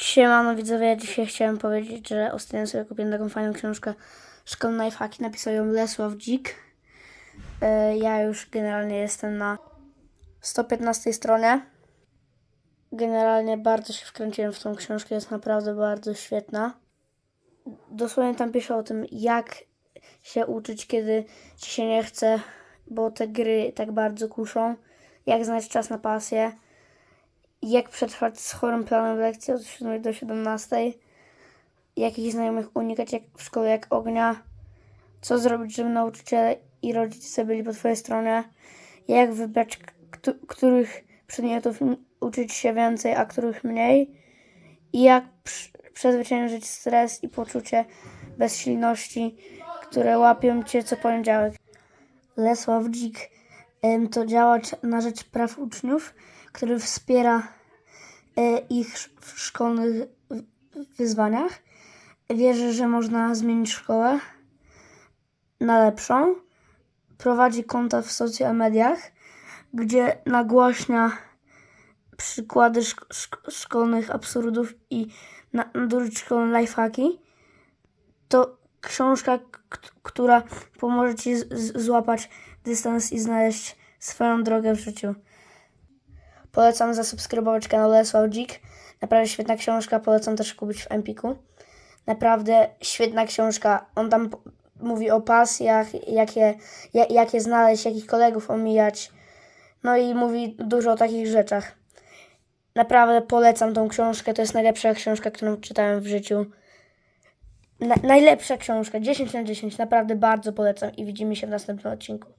Siemano widzowie, dzisiaj chciałem powiedzieć, że ostatnio sobie kupiłem taką fajną książkę Szkolne Lifehacki, napisał ją Lesław Dzik. E, Ja już generalnie jestem na 115 stronie. Generalnie bardzo się wkręciłem w tą książkę, jest naprawdę bardzo świetna. Dosłownie tam pisze o tym, jak się uczyć, kiedy ci się nie chce, bo te gry tak bardzo kuszą. Jak znaleźć czas na pasję jak przetrwać z chorym planem lekcji od 7 do 17, jakich znajomych unikać jak w szkole jak ognia, co zrobić, żeby nauczyciele i rodzice byli po twojej stronie, jak wybrać, których przedmiotów uczyć się więcej, a których mniej? I jak przezwyciężyć stres i poczucie bezsilności, które łapią cię co poniedziałek. Lesław Dzik. To działacz na rzecz praw uczniów, który wspiera e, ich w szkolnych wyzwaniach. Wierzy, że można zmienić szkołę na lepszą. Prowadzi konta w social mediach, gdzie nagłaśnia przykłady szk- szk- szkolnych absurdów i na- nadużyć szkolne lifehacki. To książka, która pomoże Ci złapać dystans i znaleźć swoją drogę w życiu. Polecam zasubskrybować kanał Lesław Dzik. Naprawdę świetna książka, polecam też kupić w Empiku. Naprawdę świetna książka. On tam mówi o pasjach, jakie, ja- jakie znaleźć, jakich kolegów omijać. No i mówi dużo o takich rzeczach. Naprawdę polecam tą książkę. To jest najlepsza książka, którą czytałem w życiu. Na, najlepsza książka, 10 na 10. Naprawdę bardzo polecam i widzimy się w następnym odcinku.